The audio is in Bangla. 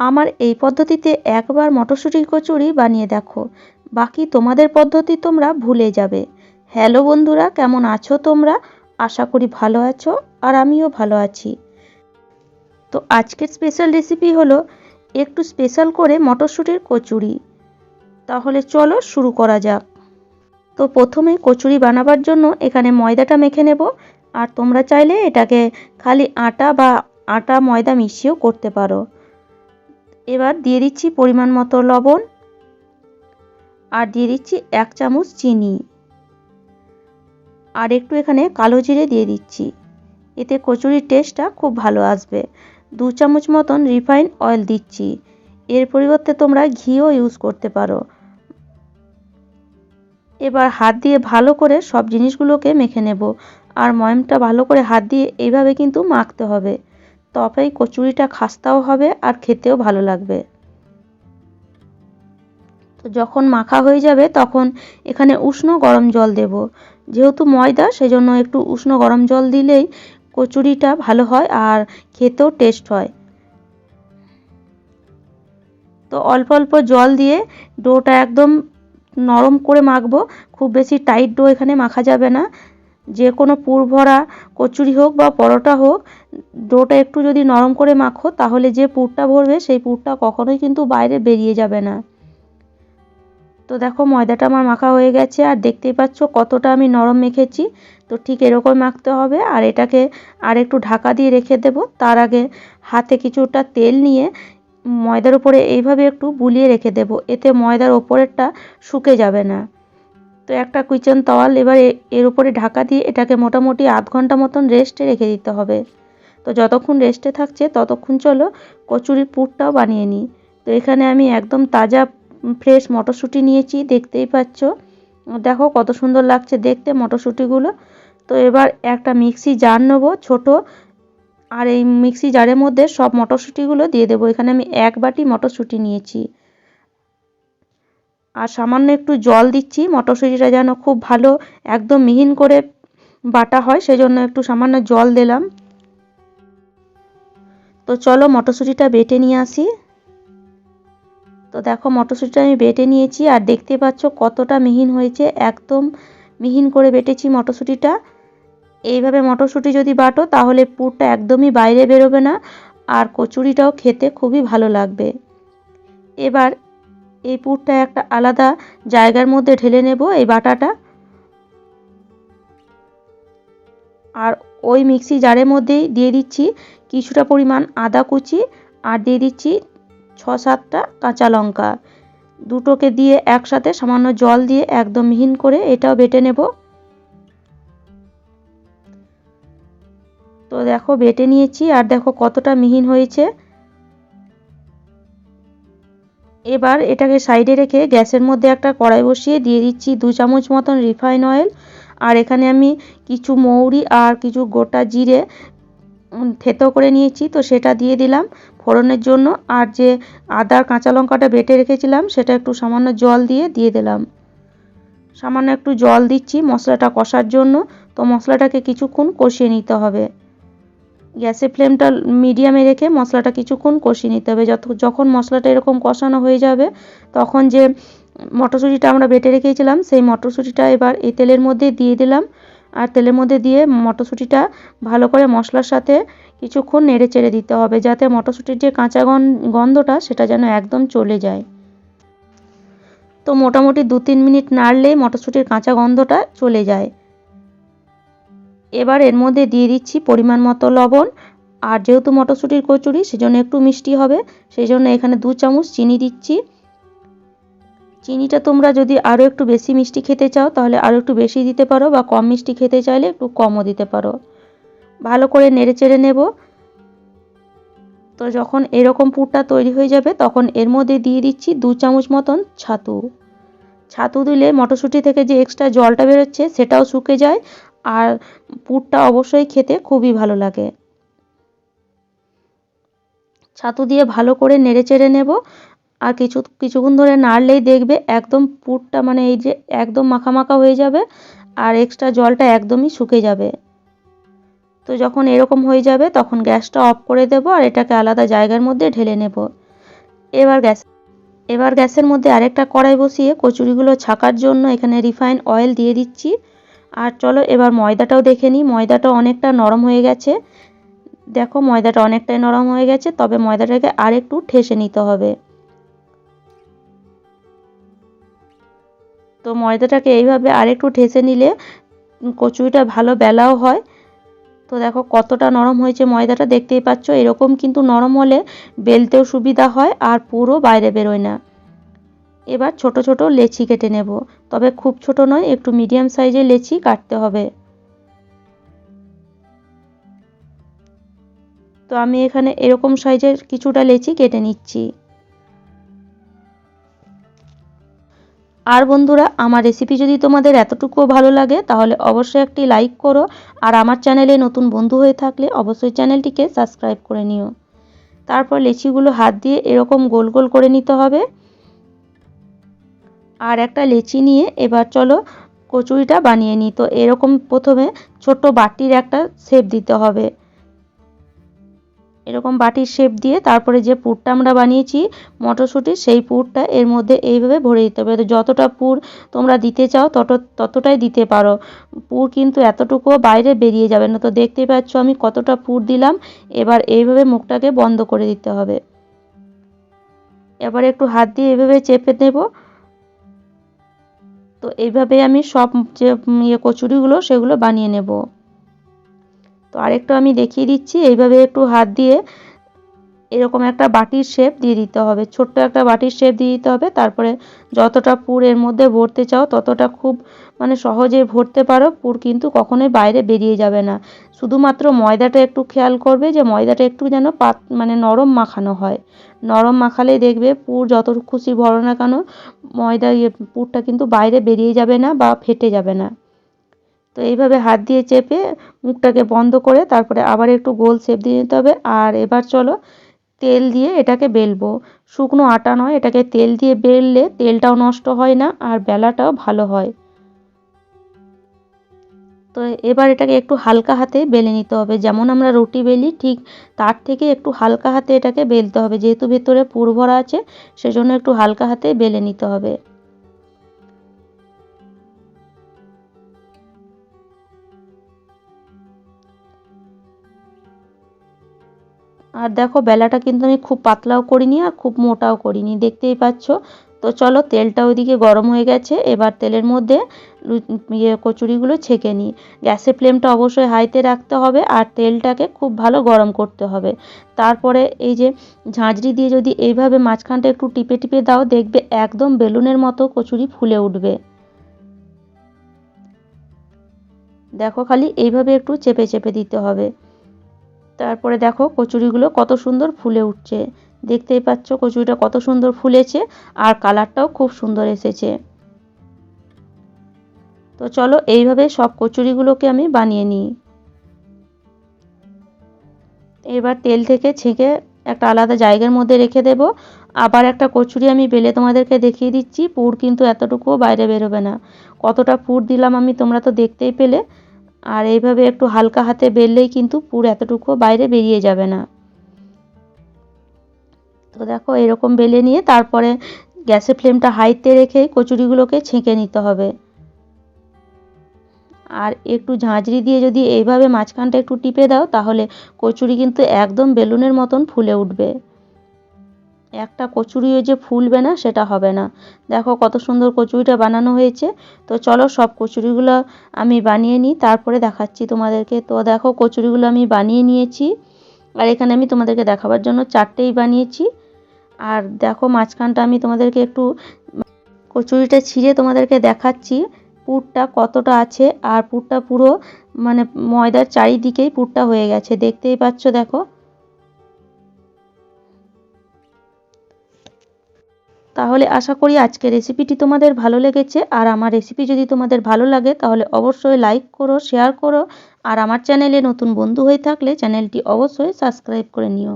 আমার এই পদ্ধতিতে একবার মটরশুঁটির কচুরি বানিয়ে দেখো। বাকি তোমাদের পদ্ধতি তোমরা ভুলে যাবে। হ্যালো বন্ধুরা, কেমন আছো তোমরা? আশা করি ভালো আছো আর আমিও ভালো আছি। তো আজকের স্পেশাল রেসিপি হলো একটু স্পেশাল করে মটরশুঁটির কচুরি। তাহলে চলো শুরু করা যাক। তো প্রথমে কচুরি বানাবার জন্য এখানে ময়দাটা মেখে নেব। আর তোমরা চাইলে এটাকে খালি আটা বা আটা ময়দা মিশিয়েও করতে পারো। এবার দিয়ে দিচ্ছি পরিমাণ মতো লবণ আর দিয়ে দিচ্ছি এক চামচ চিনি। আর একটু এখানে কালো জিরে দিয়ে দিচ্ছি। এতে কচুরির টেস্টটা খুব ভালো আসবে। দু চামচ মতন রিফাইন অয়েল দিচ্ছি। এর পরিবর্তে তোমরা ঘিও ইউজ করতে পারো। এবার হাত দিয়ে ভালো করে সব জিনিসগুলোকে মেখে নেব। আর ময়মটা ভালো করে হাত দিয়ে এইভাবে কিন্তু মাখতে হবে। তবেই কচুরিটা খাস্তাও হবে আর খেতেও ভালো লাগবে। তো যখন মাখা হয়ে যাবে তখন এখানে উষ্ণ গরম জল দেব। যেহেতু ময়দা, সেজন্য একটু উষ্ণ গরম জল দিলেই কচুরিটা ভালো হয় আর খেতেও টেস্ট হয়। তো অল্প অল্প জল দিয়ে ডোটা একদম নরম করে মাখবো। খুব বেশি টাইট ডো এখানে মাখা যাবে না। যে কোনো পুর ভরা কচুরি হোক বা পরোটা হোক, ডোটা একটু যদি নরম করে মাখো, তাহলে যে পুরটা ভরবে, সেই পুরটা কখনোই কিন্তু বাইরে বেরিয়ে যাবে না। তো দেখো, ময়দাটা আমার মাখা হয়ে গেছে, আর দেখতেই পাচ্ছ কতটা আমি নরম মেখেছি। তো ঠিক এরকম মাখতে হবে, আর এটাকে আর একটু ঢাকা দিয়ে রেখে দেব। তার আগে হাতে কিছুটা তেল নিয়ে ময়দার উপরে এইভাবে একটু বুলিয়ে রেখে দেব। এতে ময়দার ওপরেরটা শুকে যাবে না। তো একটা কিচেন তাওয়াল এবার এর উপরে ঢাকা দিয়ে এটাকে মোটামুটি আধ ঘণ্টা মতন রেস্টে রেখে দিতে হবে। তো যতক্ষণ রেস্টে থাকছে ততক্ষণ চলো কচুরির পুরটাও বানিয়ে নিই। তো এখানে আমি একদম তাজা ফ্রেশ মটরশুঁটি নিয়েছি, দেখতেই পাচ্ছ। দেখো কত সুন্দর লাগছে দেখতে মটরশুঁটিগুলো। তো এবার একটা মিক্সি জার নেব, ছোটো। আর এই মিক্সি জারের মধ্যে সব মটরশুঁটিগুলো দিয়ে দেবো। এখানে আমি এক বাটি মটরশুঁটি নিয়েছি। আর সামান্য একটু জল দিচ্ছি। মটরশুঁটিটা যেন খুব ভালো একদম মিহিন করে বাটা হয়, সেজন্য একটু সামান্য জল দিলাম। তো চলো মটরশুঁটিটা বেটে নিয়ে আসি। তো দেখো মটরশুঁটিটা আমি বেটে নিয়েছি আর দেখতে পাচ্ছ কতটা মিহিন হয়েছে, একদম মিহিন করে বেটেছি মটরশুঁটিটা। এইভাবে মটরশুঁটি যদি বাটো তাহলে পুরটা একদমই বাইরে বেরোবে না আর কচুরিটাও খেতে খুবই ভালো লাগবে। এবার এই পুরটা একটা আলাদা জায়গার মধ্যে ঢেলে নেব এই বাটাটা। আর ওই মিক্সি জারের মধ্যেই দিয়ে দিচ্ছি কিছুটা পরিমাণ আদা কুচি আর দিয়ে দিচ্ছি ছ সাতটা কাঁচা লঙ্কা। দুটোকে দিয়ে একসাথে সামান্য জল দিয়ে একদম মিহিন করে এটাও বেটে নেব। তো দেখো বেটে নিয়েছি আর দেখো কতটা মিহিন হয়েছে। এবার এটাকে সাইডে রেখে গ্যাসের মধ্যে একটা কড়াই বসিয়ে দিয়ে দিচ্ছি দু চামচ মতন রিফাইন অয়েল। আর এখানে আমি কিছু মৌরি আর কিছু গোটা জিরে থেতো করে নিয়েছি। তো সেটা দিয়ে দিলাম ফোড়নের জন্য। আর যে আদার কাঁচা লঙ্কাটা বেটে রেখেছিলাম, সেটা একটু সামান্য জল দিয়ে দিয়ে দিলাম। সামান্য একটু জল দিচ্ছি মশলাটা কষার জন্য। তো মশলাটাকে কিছুক্ষণ কষিয়ে নিতে হবে। গ্যাসের ফ্লেমটা মিডিয়ামে রেখে মশলাটা কিছুক্ষণ কষিয়ে নিতে হবে। যত যখন মশলাটা এরকম কষানো হয়ে যাবে, তখন যে মটরশুঁটিটা আমরা বেটে রেখেছিলাম, সেই মটরশুঁটিটা এবার এই তেলের মধ্যে দিয়ে দিলাম। আর তেলের মধ্যে দিয়ে মটরশুঁটিটা ভালো করে মশলার সাথে কিছুক্ষণ নেড়ে চেড়ে দিতে হবে, যাতে মটরশুঁটির যে কাঁচা গন্ধটা, সেটা যেন একদম চলে যায়। তো মোটামুটি দু তিন মিনিট নাড়লেই মটরশুঁটির কাঁচা গন্ধটা চলে যায়। এবার এর মধ্যে দিয়ে দিচ্ছি পরিমাণ মতো লবণ। আর যেহেতু মটরশুঁটির কচুরি, সেজন্য একটু মিষ্টি হবে। সেই জন্য এখানে দু চামচ চিনি দিচ্ছি। চিনিটা তোমরা যদি আরও একটু বেশি মিষ্টি খেতে চাও, তাহলে আরও একটু বেশি দিতে পারো বা কম মিষ্টি খেতে চাইলে একটু কমও দিতে পারো। ভালো করে নেড়ে চেড়ে নেব। তো যখন এরকম পুরটা তৈরি হয়ে যাবে, তখন এর মধ্যে দিয়ে দিচ্ছি দু চামচ মতন ছাতু। ছাতু দিলে মটরশুঁটি থেকে যে এক্সট্রা জলটা বেরোচ্ছে, সেটাও শুকে যায়। আর পুরটা অবশ্যই খেতে খুবই ভালো লাগে। ছাতু দিয়ে ভালো করে নেড়ে চেড়ে নেব। আর কিছু, কিছুক্ষণ ধরে নাড়লেই দেখবে একদম পুরটা মানে এই যে একদম মাখা মাখা হয়ে যাবে আর এক্সট্রা জলটা একদমই শুকে যাবে। তো যখন এরকম হয়ে যাবে তখন গ্যাসটা অফ করে দেব আর এটাকে আলাদা জায়গার মধ্যে ঢেলে নেব। এবার গ্যাস, এবার গ্যাসের মধ্যে আরেকটা কড়াই বসিয়ে কচুরিগুলো ছাকার জন্য এখানে রিফাইন অয়েল দিয়ে দিচ্ছি। আর চলো এবার ময়দাটাও দেখে নিই। ময়দাটা অনেকটা নরম হয়ে গেছে। দেখো, ময়দাটা অনেকটাই নরম হয়ে গেছে, তবে ময়দাটাকে আর একটু ঠেসে নিতে হবে। তো ময়দাটাকে এইভাবে আরেকটু ঠেসে নিলে কচুরিটা ভালো বেলাও হয়। তো দেখো, কতটা নরম হয়েছে ময়দাটা, দেখতেই পাচ্ছ। এরকম কিন্তু নরম হলে বেলতেও সুবিধা হয় আর পুরো বাইরে বেরোয় না। এবার ছোট ছোট লেচি কেটে নেব। তবে খুব ছোট নয়, একটু মিডিয়াম সাইজের লেচি কাটতে হবে। তো আমি এখানে এরকম সাইজের কিছুটা লেচি কেটে নিচ্ছি। আর বন্ধুরা, আমার রেসিপি যদি তোমাদের এতটুকুও ভালো লাগে, তাহলে অবশ্যই একটি লাইক করো। আর আমার চ্যানেলে নতুন বন্ধু হয়ে থাকলে অবশ্যই চ্যানেলটিকে সাবস্ক্রাইব করে নিও। তারপর লেচিগুলো হাত দিয়ে এরকম গোল গোল করে নিতে হবে। আর একটা লেচি নিয়ে এবার চলো কচুরিটা বানিয়ে নিই। তো এরকম প্রথমে ছোট্ট বাটির একটা শেপ দিতে হবে। এরকম বাটির শেপ দিয়ে তারপরে যে পুরটা আমরা বানিয়েছি মটরশুঁটির সেই পুরটা এর মধ্যে এইভাবে ভরে দিতে হবে। যতটা পুর তোমরা দিতে চাও তত, ততটাই দিতে পারো। পুর কিন্তু এতটুকুও বাইরে বেরিয়ে যাবে না। তো দেখতেই পাচ্ছ আমি কতটা পুর দিলাম। এবার এইভাবে মুখটাকে বন্ধ করে দিতে হবে। এবার একটু হাত দিয়ে এভাবে চেপে নেব। তো এইভাবে আমি সব যে ইয়ে কচুরিগুলো সেগুলো বানিয়ে নেব। তো আরেকটু আমি দেখিয়ে দিচ্ছি। এইভাবে একটু হাত দিয়ে এরকম একটা বাটির শেপ দিয়ে দিতে হবে। ছোট্ট একটা বাটির শেপ দিয়ে দিতে হবে। তারপরে যতটা পুর এর মধ্যে ভরতে চাও, ততটা খুব মানে সহজে ভরতে পারো। পুর কিন্তু কখনোই বাইরে বেরিয়ে যাবে না। শুধুমাত্র ময়দাটা একটু খেয়াল করবে যে, ময়দাটা একটু যেন পাত মানে নরম মাখানো হয়। নরম মাখালেই দেখবে পুর যত খুশি ভরো না কেন, ময়দা ইয়ে পুরটা কিন্তু বাইরে বেরিয়ে যাবে না বা ফেটে যাবে না। তো এইভাবে হাত দিয়ে চেপে মুখটাকে বন্ধ করে তারপরে আবার একটু গোল শেপ দিয়ে নিতে হবে। আর এবার চলো তেল দিয়ে এটাকে বেলবো। শুকনো আটা নয়, এটাকে তেল দিয়ে বেললে তেলটাও নষ্ট হয় না আর বেলাটাও ভালো হয়। তো এবার এটাকে একটু হালকা হাতে বেলে নিতে হবে। যেমন আমরা রুটি বেলি, ঠিক তার থেকে একটু হালকা হাতে এটাকে বেলতে হবে। যেহেতু ভেতরে পুর ভরা আছে, সেজন্য একটু হালকা হাতে বেলে নিতে হবে। আর দেখো বেলাটা কিন্তু আমি খুব পাতলাও করিনি আর খুব মোটাও করিনি, দেখতেই পাচ্ছ? তো চলো তেলটা ওইদিকে গরম হয়ে গেছে, এবার তেলের মধ্যে ইয়ে কচুরিগুলো ছেঁকে নিই। গ্যাসের ফ্লেমটা অবশ্যই হাইতে রাখতে হবে আর তেলটাকে খুব ভালো গরম করতে হবে। তারপরে এই যে ঝাঁঝরি দিয়ে যদি এইভাবে মাঝখানটা একটু টিপে টিপে দাও, দেখবে একদম বেলুনের মতো কচুরি ফুলে উঠবে। দেখো খালি এইভাবে একটু চেপে চেপে দিতে হবে। তারপরে দেখো কচুরিগুলো কত সুন্দর ফুলে উঠছে। দেখতেই পাচ্ছ কচুরিটা কত সুন্দর ফুলেছে আর কালারটাও খুব সুন্দর এসেছে। তো চলো এইভাবে সব কচুরিগুলোকে আমি বানিয়ে নিই। এবার তেল থেকে ছেঁকে একটা আলাদা জায়গার মধ্যে রেখে দেব। আবার একটা কচুরি আমি বেলে তোমাদেরকে দেখিয়ে দিচ্ছি। পুর কিন্তু এতটুকুও বাইরে বেরোবে না। কতটা পুর দিলাম আমি তোমরা তো দেখতেই পেলে। আর এইভাবে একটু হালকা হাতে বেললেই কিন্তু পুর এতটুকু বাইরে বেরিয়ে যাবে না। তো দেখো, এরকম বেলে নিয়ে তারপরে গ্যাসের ফ্লেমটা হাইতে রেখে কচুরিগুলোকে ছেঁকে নিতে হবে। আর একটু ঝাঁঝরি দিয়ে যদি এইভাবে মাঝখানটা একটু টিপে দাও, তাহলে কচুরি কিন্তু একদম বেলুনের মতন ফুলে উঠবে। একটা কচুরিও যে ফুলবে না, সেটা হবে না। দেখো কত সুন্দর কচুরিটা বানানো হয়েছে। তো চলো সব কচুরিগুলো আমি বানিয়ে নিই, তারপরে দেখাচ্ছি তোমাদেরকে। তো দেখো কচুরিগুলো আমি বানিয়ে নিয়েছি। আর এখানে আমি তোমাদেরকে দেখাবার জন্য চারটেই বানিয়েছি। আর দেখো মাঝখানটা আমি তোমাদেরকে একটু কচুরিটা ছিঁড়ে তোমাদেরকে দেখাচ্ছি। পুরটা কতটা আছে, আর পুরটা পুরো মানে ময়দার চারিদিকেই পুরটা হয়ে গেছে। দেখতেই পাচ্ছ, দেখো। তাহলে আশা করি আজকে রেসিপিটি তোমাদের ভালো লেগেছে। আর আমার রেসিপি যদি তোমাদের ভালো লাগে, তাহলে অবশ্যই লাইক করো শেয়ার করো। আর আমার চ্যানেলে নতুন বন্ধু হয়ে থাকলে চ্যানেলটি অবশ্যই সাবস্ক্রাইব করে নিও।